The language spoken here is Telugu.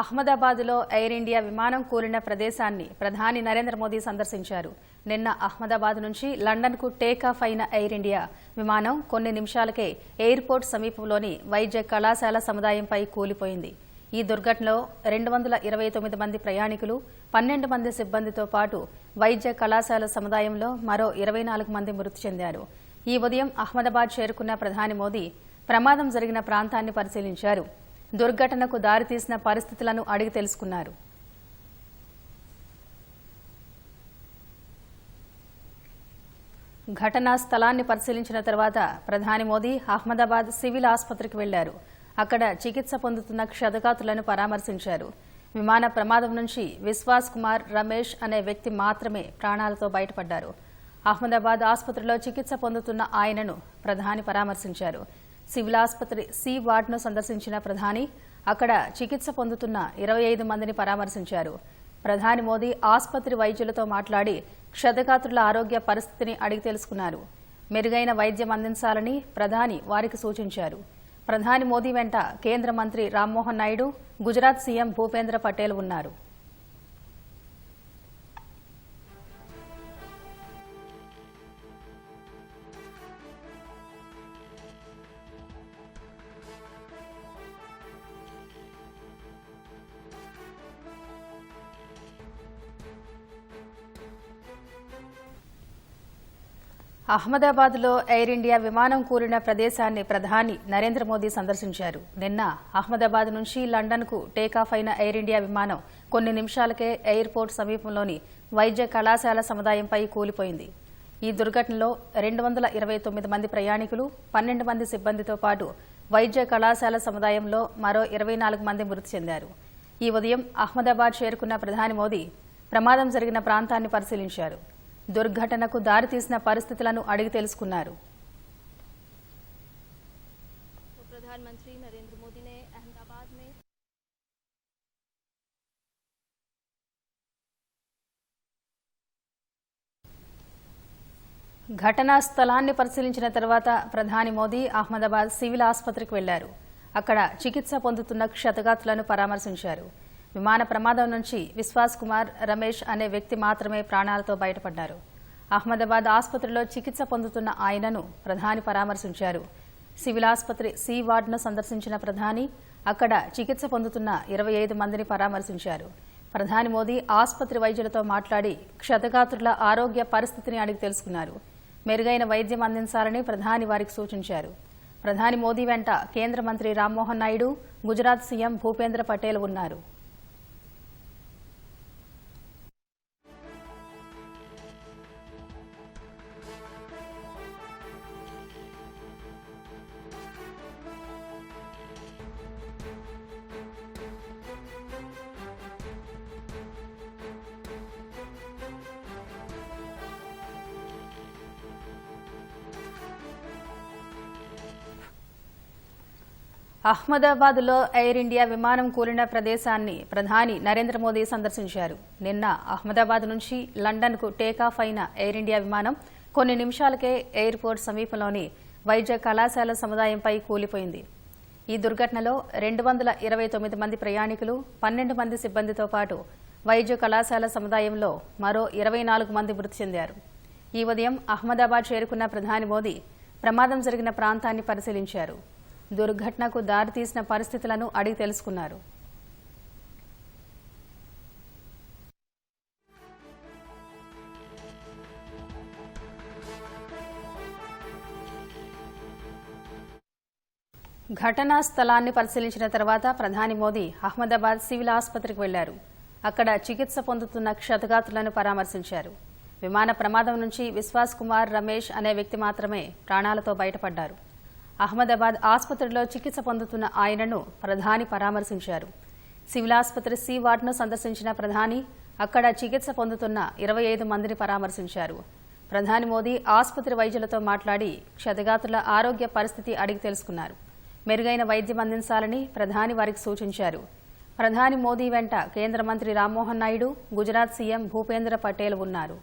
అహ్మదాబాద్లో ఎయిర్ ఇండియా విమానం కూలిన ప్రదేశాన్ని ప్రధాని నరేంద్ర మోదీ సందర్శించారు. నిన్న అహ్మదాబాద్ నుంచి లండన్కు టేకాఫ్ అయిన ఎయిర్ ఇండియా విమానం కొన్ని నిమిషాలకే ఎయిర్పోర్ట్ సమీపంలోని వైద్య కళాశాల సముదాయంపై కూలిపోయింది. ఈ దుర్ఘటనలో రెండు వందల ఇరవై తొమ్మిది మంది ప్రయాణికులు పన్నెండు మంది సిబ్బందితో పాటు వైద్య కళాశాల సముదాయంలో మరో ఇరవై నాలుగు మంది మృతి చెందారు. ఈ ఉదయం అహ్మదాబాద్ చేరుకున్న ప్రధాని మోదీ ప్రమాదం జరిగిన ప్రాంతాన్ని పరిశీలించారు. దుర్ఘటనకు దారితీసిన పరిస్థితులను అడిగి తెలుసుకున్నారు. ఘటనా స్థలాన్ని పరిశీలించిన తర్వాత ప్రధాని మోదీ అహ్మదాబాద్ సివిల్ ఆసుపత్రికి వెళ్ళారు. అక్కడ చికిత్స పొందుతున్న క్షతగాతులను పరామర్శించారు. విమాన ప్రమాదం నుంచి విశ్వాస్ కుమార్ రమేష్ అనే వ్యక్తి మాత్రమే ప్రాణాలతో బయటపడ్డారు. అహ్మదాబాద్ ఆసుపత్రిలో చికిత్స పొందుతున్న ఆయనను ప్రధాని పరామర్శించారు. సివిల్ ఆసుపత్రి సి వార్డును సందర్శించిన ప్రధాని అక్కడ చికిత్స పొందుతున్న ఇరవై ఐదు మందిని పరామర్శించారు. ప్రధాని మోదీ ఆసుపత్రి వైద్యులతో మాట్లాడి క్షతగాత్రుల ఆరోగ్య పరిస్థితిని అడిగి తెలుసుకున్నారు. మెరుగైన వైద్యం అందించాలని ప్రధాని వారికి సూచించారు. ప్రధాని మోదీ వెంట కేంద్ర మంత్రి రామ్మోహన్ నాయుడు గుజరాత్ సీఎం భూపేంద్ర పటేల్ ఉన్నారు. అహ్మదాబాద్లో ఎయిర్ ఇండియా విమానం కూలిన ప్రదేశాన్ని ప్రధాని నరేంద్ర మోదీ సందర్శించారు. నిన్న అహ్మదాబాద్ నుంచి లండన్కు టేకాఫ్ అయిన ఎయిర్ ఇండియా విమానం కొన్ని నిమిషాలకే ఎయిర్పోర్ట్ సమీపంలోని వైద్య కళాశాల సముదాయంపై కూలిపోయింది. ఈ దుర్ఘటనలో రెండు వందల ఇరవై తొమ్మిది మంది ప్రయాణికులు పన్నెండు మంది సిబ్బందితో పాటు వైద్య కళాశాల సముదాయంలో మరో ఇరవై నాలుగు మంది మృతి చెందారు. ఈ ఉదయం అహ్మదాబాద్ చేరుకున్న ప్రధాని మోదీ ప్రమాదం జరిగిన ప్రాంతాన్ని పరిశీలించారు. దుర్ఘటనకు దారితీసిన పరిస్థితులను అడిగి తెలుసుకున్నారు तो प्रधानमंत्री नरेंद्र मोदी ने अहमदाबाद में ఘటనా స్థలాన్ని పరిశీలించిన తర్వాత ప్రధాని మోదీ అహ్మదాబాద్ సివిల్ ఆసుపత్రికి వెళ్లారు అక్కడ చికిత్స పొందుతున్న క్షతగాతులను పరామర్శించారు విమాన ప్రమాదం నుంచి విశ్వాస్ కుమార్ రమేష్ అనే వ్యక్తి మాత్రమే ప్రాణాలతో బయటపడ్డారు. అహ్మదాబాద్ ఆసుపత్రిలో చికిత్స పొందుతున్న ఆయనను ప్రధాని పరామర్శించారు. సివిల్ ఆసుపత్రి సి వార్డును సందర్శించిన ప్రధాని అక్కడ చికిత్స పొందుతున్న ఇరవై ఐదు మందిని పరామర్శించారు. ప్రధాని మోదీ ఆసుపత్రి వైద్యులతో మాట్లాడి క్షతగాత్రుల ఆరోగ్య పరిస్థితిని అడిగి తెలుసుకున్నారు. మెరుగైన వైద్యం అందించాలని ప్రధాని వారికి సూచించారు. ప్రధాని మోదీ వెంట కేంద్ర మంత్రి రామ్మోహన్ నాయుడు గుజరాత్ సీఎం భూపేంద్ర పటేల్ ఉన్నారు. అహ్మదాబాద్లో ఎయిర్ ఇండియా విమానం కూలిన ప్రదేశాన్ని ప్రధాని నరేంద్ర మోదీ సందర్శించారు. నిన్న అహ్మదాబాద్ నుంచి లండన్కు టేకాఫ్ అయిన ఎయిర్ ఇండియా విమానం కొన్ని నిమిషాలకే ఎయిర్పోర్ట్ సమీపంలోని వైద్య కళాశాల సముదాయంపై కూలిపోయింది. ఈ దుర్ఘటనలో రెండు వందల ఇరవై తొమ్మిది మంది ప్రయాణికులు పన్నెండు మంది సిబ్బందితో పాటు వైద్య కళాశాల సముదాయంలో మరో ఇరవై నాలుగు మంది మృతి చెందారు. ఈ ఉదయం అహ్మదాబాద్ చేరుకున్న ప్రధాని మోదీ ప్రమాదం జరిగిన ప్రాంతాన్ని పరిశీలించారు. దుర్ఘటనకు దారితీసిన పరిస్థితులను అడిగి తెలుసుకున్నారు. ఘటనా స్థలాన్ని పరిశీలించిన తర్వాత ప్రధాని మోదీ అహ్మదాబాద్ సివిల్ ఆసుపత్రికి వెళ్ళారు. అక్కడ చికిత్స పొందుతున్న క్షతగాతులను పరామర్శించారు. విమాన ప్రమాదం నుంచి విశ్వాస్ కుమార్ రమేష్ అనే వ్యక్తి మాత్రమే ప్రాణాలతో బయటపడ్డారు. అహ్మదాబాద్ ఆసుపత్రిలో చికిత్స పొందుతున్న ఆయనను ప్రధాని పరామర్శించారు. సివిల్ ఆసుపత్రి సి వార్డును సందర్శించిన ప్రధాని అక్కడ చికిత్స పొందుతున్న ఇరవై ఐదు మందిని పరామర్శించారు. ప్రధాని మోదీ ఆసుపత్రి వైద్యులతో మాట్లాడి క్షతగాతుల ఆరోగ్య పరిస్థితి అడిగి తెలుసుకున్నారు. మెరుగైన వైద్యం అందించాలని ప్రధాని వారికి సూచించారు. ప్రధాని మోదీ వెంట కేంద్ర మంత్రి రామ్మోహన్ నాయుడు గుజరాత్ సీఎం భూపేంద్ర పటేల్ ఉన్నారు.